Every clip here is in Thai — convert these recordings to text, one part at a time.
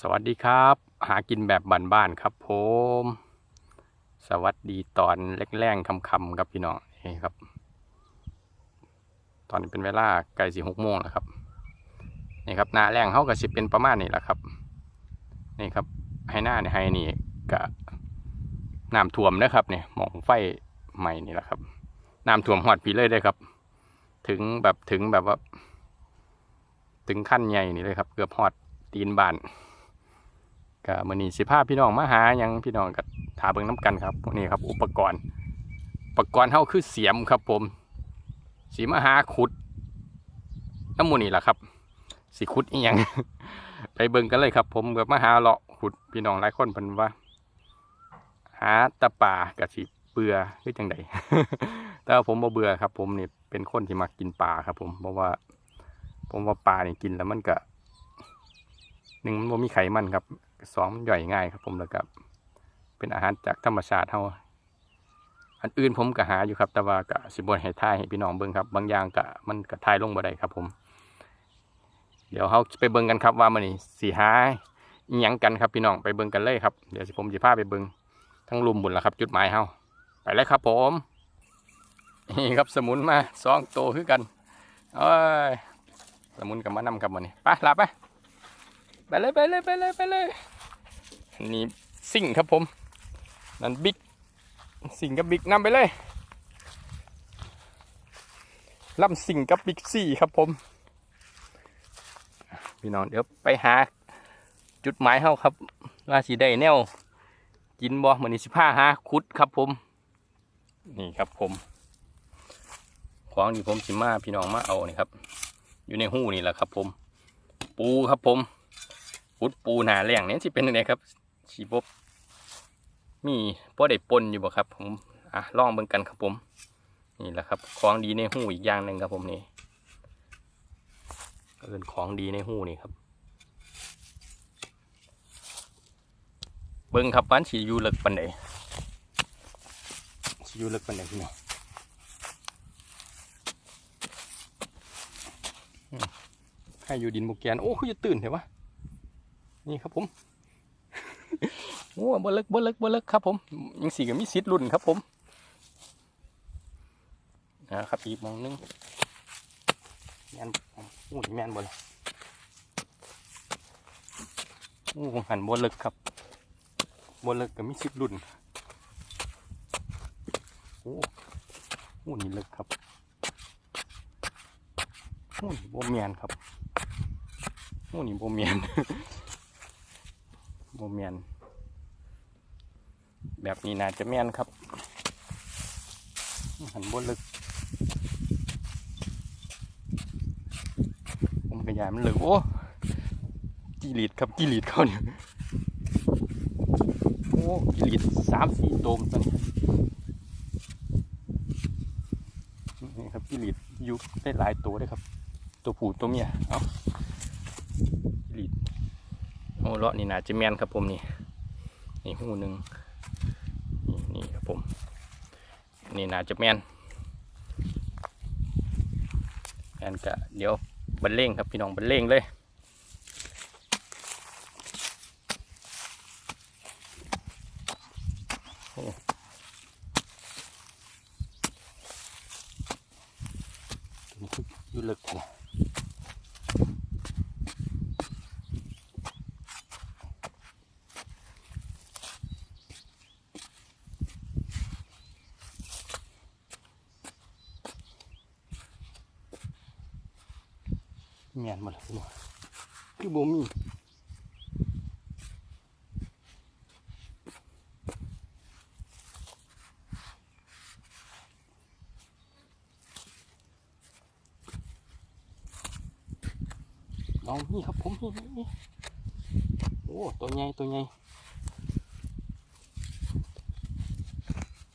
สวัสดีครับ หากินแบบบ้านๆครับผมสวัสดีตอนแรงๆคำๆครับพี่น้องนี่ครับ ตอนนี้เป็นเวลาใกล้สี่หกโมงแล้วครับนี่ครับหนาแรงเขาก็สิเป็นประมาณนี้แหละครับนี่ครับให้หน้าเนี่ยให้นี่กะน้ำท่วมนะครับเนี่ยหมองไฟใหม่นี่แหละครับน้ำท่วมหอดปีเลยได้ครับ ถึงแบบถึงแบบว่า ถึงขั้นใหญ่นี่เลยครับ เกือบหอดตีนบาน ก็มือนี้สิพาพี่น้องมาหายังพี่น้องก็ถาเบิ่งน้ำกันครับนี่ครับ อุปกรณ์ อุปกรณ์เฮาคือเสียมครับ ผมสีมาหาขุดน้ำมูนี่แหละครับสิขุดอีหยังไปเบิ่งกันเลยครับ ผมกับมาหาเลาะขุดพี่น้องหลายคนเพิ่นว่า หาตะป่ากะสิเบื่อคือจังใดแต่ผมบ่เบื่อครับ ผมนี่เป็นคนที่มักกินปลาครับ ผมเพราะว่า ผมว่าปลานี่กินแล้วมันก็หนึ่งมันบ่มีไขมันครับ สองมันย่อยง่ายครับผมแล้วก็เป็นอาหารจากธรรมชาติเฮาอันอื่นผมก็หาอยู่ครับ แต่ว่าก็สิบ่ให้ทายให้พี่น้องเบิ่งครับ บางอย่างก็มันก็ทายลงบ่ได้ครับ ผม เดี๋ยวเฮาไปเบิ่งกันครับว่ามื้อนี้สิหาอีหยังกันครับพี่น้องไปเบิ่งกันเลยครับเดี๋ยวสิผมสิพาไปเบิ่งทั้งลุมบุญและครับ จุดหมายเฮาไปเลยครับ ผมนี่ครับสมุนมาสองโตวคือกันเอ้ยสมุนกับมานำกับมันนี่ไปลาไปไปเลยไปเลยไปเลยไปเลย อันนี่ซิ่งครับผม นั่นบิ๊กซิ่งกับบิ๊กนำไปเลยล่ำซิ่งกับบิ๊กซี่ครับผม พี่น้องเดี๋ยวไปหา จุดหมายเฮาครับว่าสีได้แนวกินบ่เหมือนนี่สิผ้าหาคุดครับผม นี่ครับผม ของที่ผมสิมาพี่น้องมาเอานี่ครับ อยู่ในหูนี่แหละครับผม ปูครับผมพุดปูหนาแรงเนี่ยสิเป็นยังไงครับ สีบบมีพอได้ปนอยู่บ่ครับ ผมอะลองเบิ่งกันครับผม นี่แหละครับ ของดีในหูอีกอย่างหนึ่งครับผมนี่ก็เป็นของดีในหูนี่ครับ เบิ่งครับมันสีอยู่เลึกปันใดสีอยู่เลึกปันใดพี่น้องให้อยู่ดินบุแกนโอ้คือจะตื่นเหรอวะนี่ครับผม โอ้บ่เลิกบ่เลิกบ่เลิกครับผมยังสี่ก็มีสิทธิ์รุ่นครับผมนะครับอีกมองหนึงแมนโอ้ยแมนบ่เลยโอ้หันบ่เลิกครับบ่เลิกก็มีสิทธิ์รุ่นโอ้โอ้นี่เลิกครับโอ้นี่บ่แมนครับโอ้นี่โบเมียนโบเมียน แบบนี้น่าจะเมียนครับ หันบนลึก ผมกระยายมันลึกโอ้กีรีดครับกีรีดเขาเนี่ยโอ้กีรีดสามสี่โตมตัวนี้นี่ครับกีรีดยุได้หลายตัวเลยครับ ตัวผู้ตัวเมียเอาลีดโอ้เลาะนี่น่าจะแมนครับผมนี่นี่หูหนึ่งนี่นี่ครับผม นี่นาจะแมนแมนกะเดี๋ยวบันเลงครับพี่น้องบันเลงเลยโอ้ตัวนี้คืออยู่ลึกเลยเมีย มาแล้วพี่น้องคือบ่มีลองนี่ครับผมนี่โอ้ตัวใหญ่ตัวใหญ่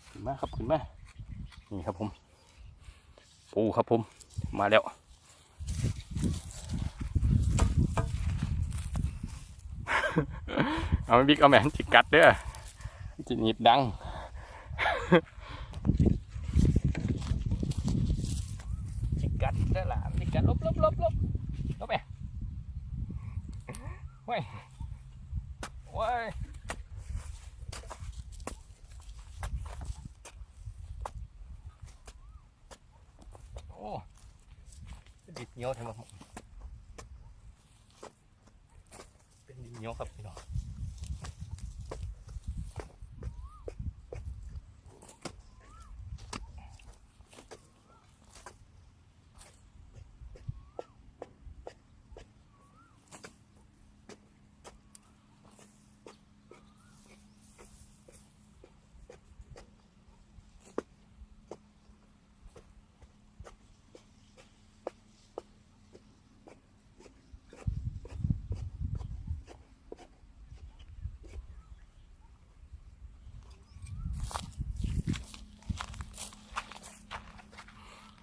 ขึ้นมาครับขึ้นมานี่ครับผมปูครับผมมาแล้ว เอาบิ๊กเอาแมนจิกัดเด้อจิหนีบดัง จิกัดเด้อล่ะจิกัดลบลบลบลบลบแม่เว้ยว้ยโอ้ดิดเหนียวทำไมเป็นดินเหนียวครับพี่น้อง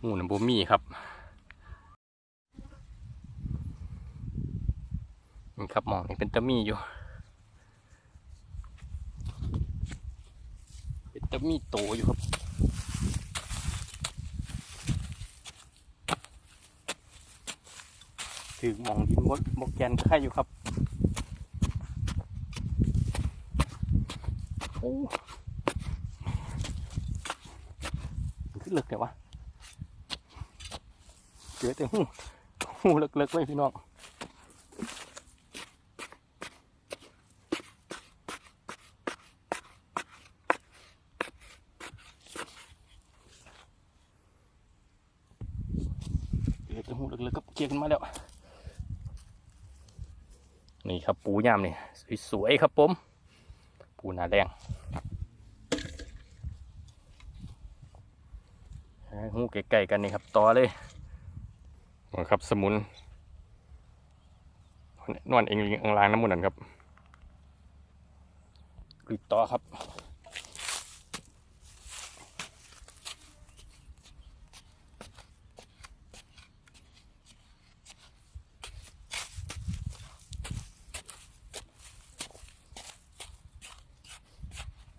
งูน้ำบ่มีครับนี่ครับมองนี่เป็นตะมีอยู่ เป็นตะมีโตอยู่ครับถือมองดินมดบกแกนไข่อยู่ครับโอ้ขึ้นเลึกเลยวะ จอแต่หูหูเล็กๆไว้พี่น้องเจอแต่หูเล็กๆก็เกียกันมาแล้ว นี่ครับปูย่ามนี่สวยๆครับผม ปูหนาแดงห้หูไกลๆกันนี่ครับต่อเลย ครับ สมุนนวลเองลิงอังลางน้ำมันนั่นครับกรีดต่อครับ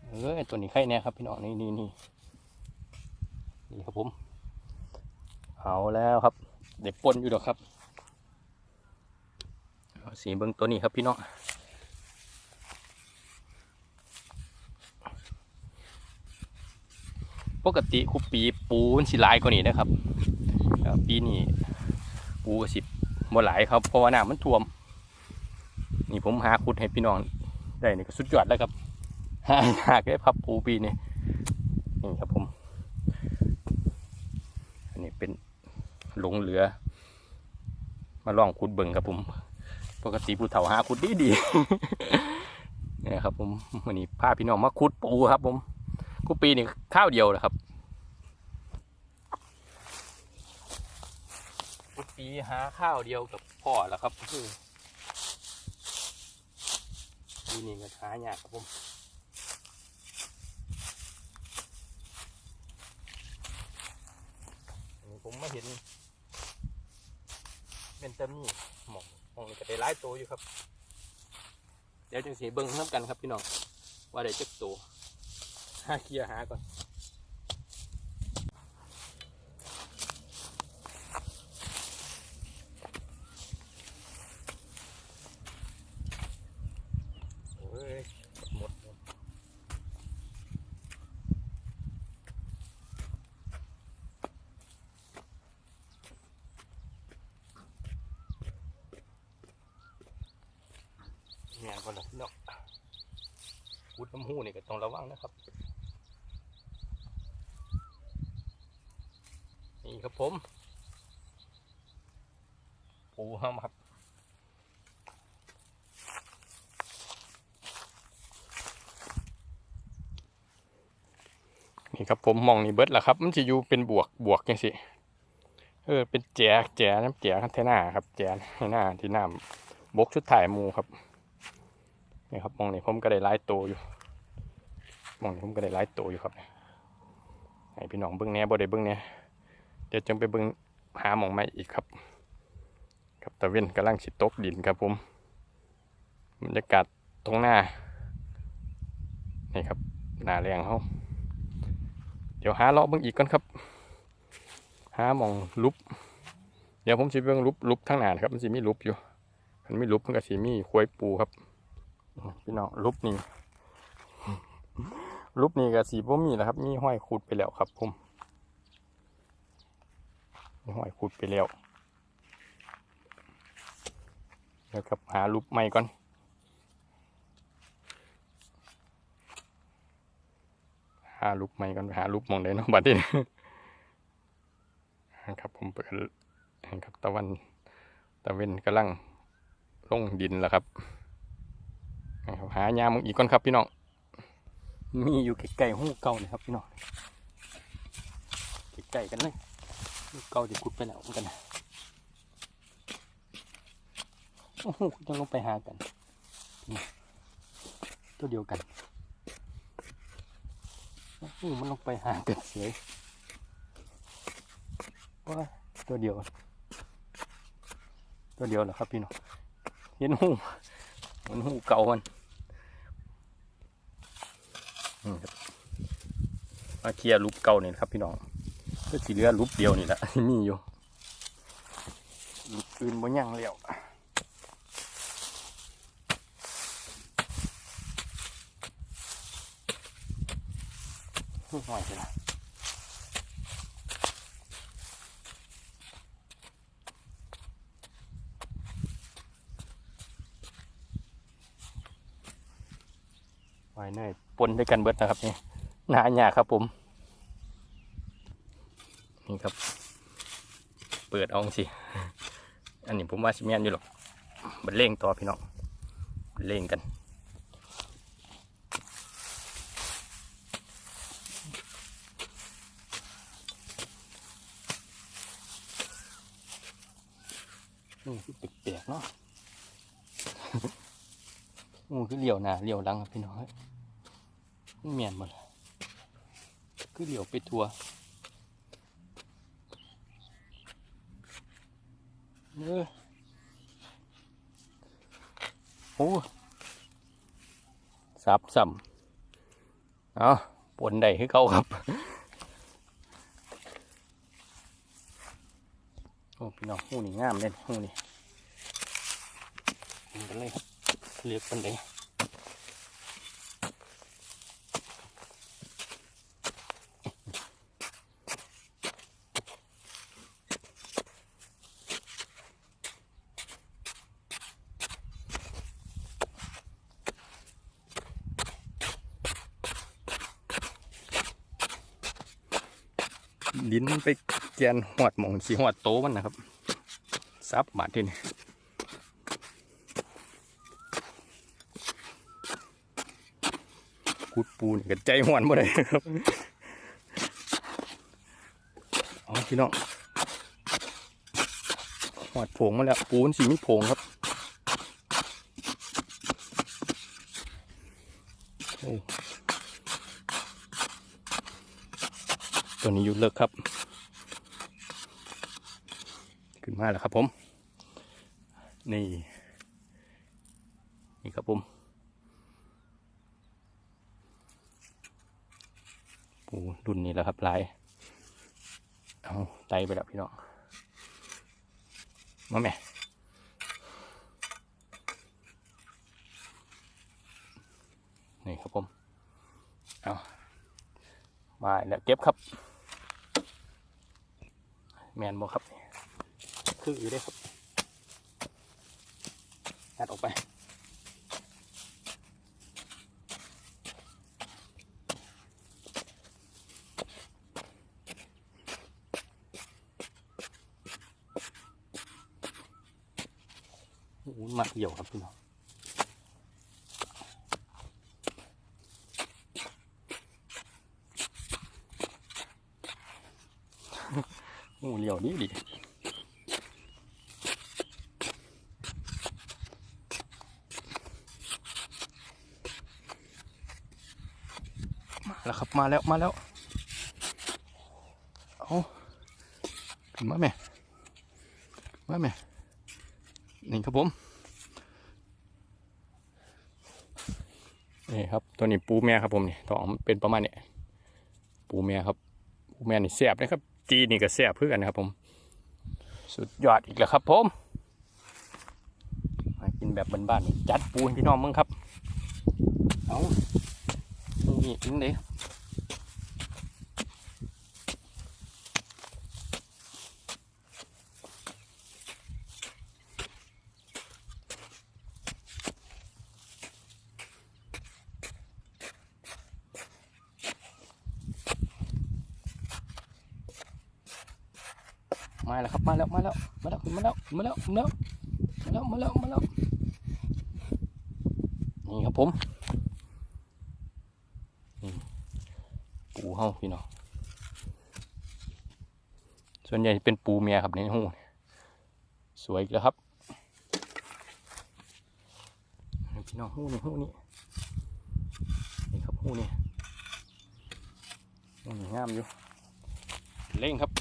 เออตัวนี้ไข่แน่ครับ พี่น้องนี่นี่นี่นี่ครับผม เอาแล้วครับ เด็กปนอยู่ดอกครับสีเบิ้งตัวนี้ครับพี่น้องปกติคุปีปูนสิหลายกว่านี้นะครับปีนี้ปูก็สิบ่หลายครับเพราะว่าน้ำมันท่วม นี่ผมหาขุดให้พี่น้องได้นี่ก็สุดยอดแล้วครับหาหากได้พับปูปีนี้นี่ครับผม อันนี้เป็น หลงเหลือ มาล่องขุดเบิ่งครับผม ปกติผู้เฒ่าหาขุดดีดีเนี่ยครับผมวันนี้พาพี่น้องมาขุดปูครับ ผมขุดปีนี่ข้าวเดียวนะครับขุดปีหาข้าวเดียวกับพ่อแล้วครับคือปีนี้ก็หายากครับผมผมมาเห็น เป็นตะมีหมองหมองนี่ก็ได้หลายตัวอยู่ครับ เดี๋ยวจังสีเบิ้งน้ำกันครับพี่น้อง ว่าได้จับตัวหาเคลียร์หาก่อน โอ้ยหมดแล้ว งานก่อนนะพี่น้องพุดน้ำหูนี่ก็ต้องระวังนะครับ นี่ครับผม ปูห้ามครับนี่ครับผมมองนี่เบิดแล้วครับ มันจะอยู่เป็นบวกบวกยังสิเออเป็นแจแจน้ำแจคันเทน่าครับแจให้หน้าที่น้ำบกชุดถ่ายมูครับ นี่ครับมองนี่ผมก็ได้ไล่ตัวอยู่มองนี่ผมก็ได้ไล่ตัวอยู่ครับให้พี่น้องเบิ้องแหน่บ่ได้เบิ้องแหน่เดี๋ยวจึงไปเบิ้องหาหมองใหม่อีกครับครับตะเวนกำลังสิตกดินครับผมบรรยากาศตรงหน้านี่ครับหน้าแรงเขาเดี๋ยวหาเลาะเบิ่งอีกก่อนครับ หาหมองลุบเดี๋ยวผมสิเบิ่งลุบลุบทั้งหน้าครับมันสิมีลุบอยู่มันมีลุบมันก็สิมีควยปูครับ พี่น้องรูปนี้รูปนี้ก็สีบ่มีแล้วครับ มีห้อยขุดไปแล้วครับผมมีห้อยขุดไปแล้วแล้วครับหารูปใหม่ก่อนหารูปใหม่ก่อนหารูปมองได้เนาะบัดนี้ครับผมเปิดครับตะวันตะเวนกำลังลงดินแล้วครับ หายามึงอีกก่อนครับพี่น้องมีอยู่ใกล้ๆหูเก่าเลยครับพี่น้องใกล้ๆกันเลยหูเก่าที่ขุดไปแล้วมือนกันนะโอ้โหจะลงไปหากันตัวเดียวกันอ้มันลงไปหากันเสียว่าตัวเดียว ตัวเดียวเหรอครับพี่น้องเห็นหูมันหูเก่ามัน มาเคลียร์รูปเก่านี่ยครับพี่น้องก็สีเหลือรูปเดียวนี่แหละที่มีอยู่ลุบอื่นบ่ยังแล้วหน่อยเลยนะไว้เนย ปนด้วยกันเบิดนะครับนี่หนาหยาครับผมนี่ครับ เปิดเอาสิอันนี้ผมว่าชิมียนอยู่หรอกมันเล่งต่อพี่น้องเล่งกันนี่คือแปลกๆเนาะงูคือเหลียวหนาเหลียวหลังครับพี่น้อง เมียนหมดคือเหลียวไปทัวเออโอ้สับสัมเอาปนได้ให้เขาครับโอ้พี่น้องหูนี่งามเลยหูนี่กินกันเลยครับเลือกปันเล ยลิ้นมันไปแกนหอดหมองสีหอดโตมันนะครับ ซับบาดที่นี่กุดปูนี่ก็ใจหวนบ่ได้ครับเอพี่น้องหอดผงมาแล้ว ปูนสีมีโผงครับโอ้ ตัวนี้อยู่เลิกครับ ขึ้นมาแล้วครับผม นี่ นี่ครับผมปูรุ่นนี้แล้วครับลายเอาไตไปแล้วพี่น้องมาแม่นี่ครับผม เอามาแล้วเก็บครับ แมนบ่ครับคืออยู่ได้ครับงัดออกไปโอ้โหมักเหี่ยวครับพี่น้อง เหลี่ยวดีดีมาแล้วครับมาแล้วมาแล้วเอาขึ้นมาแม่มาแม่นี่ครับผมนี่ครับตัวนี้ปูแม่ครับผมนี่ตัวออกมาเป็นประมาณนี้ปูแม่ครับปูแม่นี่แซ่บนะครับ จีนี่ก็แซ่บเพื่อกันนะครับผม สุดยอดอีกแล้วครับผมมากินแบบบ้านๆจัดปูให้พี่น้องมึงครับ เอานี่กินเด้มาแล้วครับมาแล้วมาแล้วมาแล้ว มาแล้วมาแล้วมาแล้วมาแล้วมาแล้วนี่ครับผมปูเฮาพี่น้องส่วนใหญ่เป็นปูเมียครับในหูสวยอีกแล้วครับพี่น้องหูนี่หูนี่นี่ครับหูนี่หูนี่งามอยู่เล่งครับ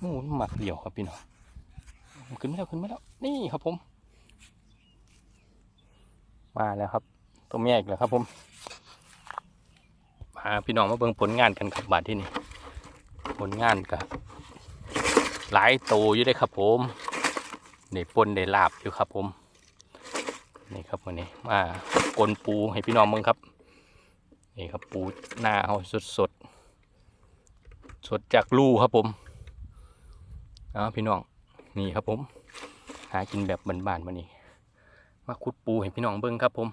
หมูหมักเดี่ยวครับพี่น้องขึ้นไม่แล้วขึ้นไม่แล้ว นี่ครับผม มาแล้วครับตัวแม่อีกแล้วครับผมพาพี่น้องมาเบิ่งผลงานกันครับบาดที่นี่ผลงานกับหลายโตอยู่ได้ครับผมได้ปนได้ลาบอยู่ครับผมนี่ครับวันนี้มากลปูให้พี่น้องเบิ่งครับนี่ครับปูหน้าเอาสดสดสดจากรูครับผม เอาพี่น้องนี่ครับผม หากินแบบบ้านๆมานี่มาขุดปูให้พี่น้องเบิ้งครับผม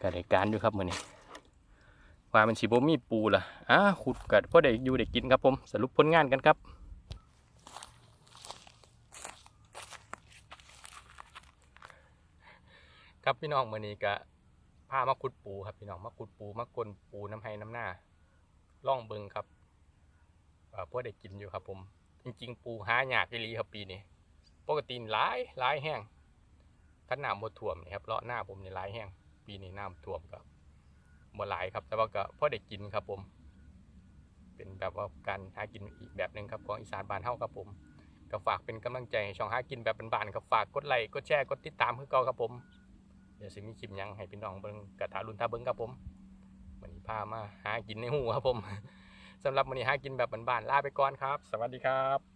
กไดการอยู่ครับมือนี้ว่ามันสีบมีปูล่ะอ่าขุดกัดพ่อได้อยู่ได้กินครับผมสรุปผลงานกันครับครับพี่น้องมือนี้ก็พามาขุดปูครับพี่น้องมาขุดปูมากลปูน้ำให้น้ำหน้าล่องเบิงครับเอ่อพ่อได้กินอยู่ครับผม จริงๆ ปูหายากอีหลีครับปีนี้ปกติหลายหลายแห้งขันน้ำบ่ท่วมนี่ครับเลาะหน้าผมนี่หลายแห้งปีนี้น้ำท่วมก็บ่หลายครับ แต่ว่าก็พอได้กินครับผม เป็นแบบว่าการหากินอีกแบบหนึ่งครับของอีสานบ้านเฮาครับผมก็ฝากเป็นกำลังใจให้ช่องหากินแบบบ้านๆครับฝากกดไลค์กดแชร์กดติดตามคือเก่าครับผมเดี๋ยวสิมีคลิปยังให้พี่น้องเบิ่งกระทารุนท่าเบิ่งครับผมวันนี้พามาหากินในหูครับผม สำหรับวันนี้หากินแบบบ้านๆลาไปก่อนครับ สวัสดีครับ